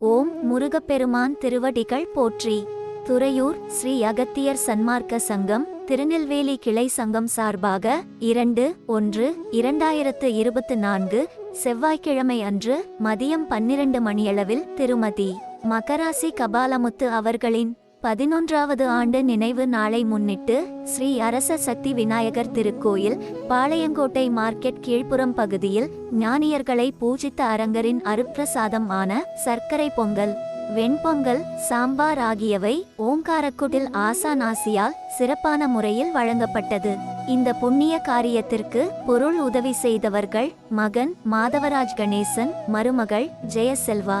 ஓம் முருகப்பெருமான் திருவடிகள் போற்றி. துறையூர் ஸ்ரீ அகத்தியர் சன்மார்க்க சங்கம் திருநெல்வேலி கிளை சங்கம் சார்பாக இரண்டு ஒன்று இரண்டாயிரத்து இருபத்து நான்கு செவ்வாய்க்கிழமை அன்று மதியம் பன்னிரண்டு மணியளவில் திருமதி மகராசி கபாலமுத்து அவர்களின் பதினொன்றாவது ஆண்டு நினைவு நாளை முன்னிட்டு ஸ்ரீ அரச சக்தி விநாயகர் திருக்கோயில் பாளையங்கோட்டை மார்க்கெட் கீழ்ப்புறம் பகுதியில் ஞானியர்களை பூஜித்த அரங்கரின் அருப்பிரசாதம் ஆன சர்க்கரை பொங்கல் வெண்பொங்கல் சாம்பார் ஆகியவை ஓங்காரக்குடில் ஆசானாசியால் சிறப்பான முறையில் வழங்கப்பட்டது. இந்த புண்ணிய காரியத்திற்கு பொருள் உதவி செய்தவர்கள் மகன் மாதவராஜ் கணேசன் மருமகள் ஜெயசெல்வா.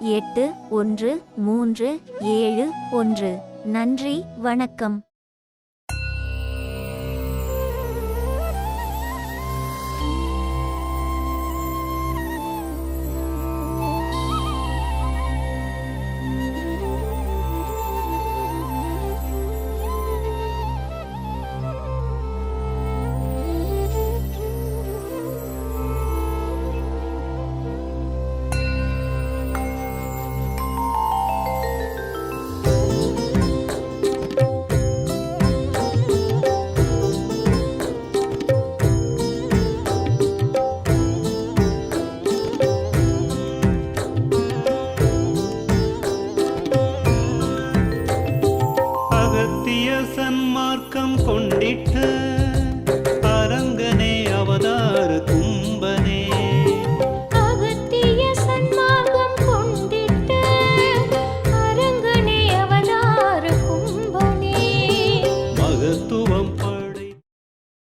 எட்டு ஒன்று மூன்று ஏழு ஒன்று. நன்றி வணக்கம். மார்க்கம் கொண்டிட்ட அரங்கனே அவதார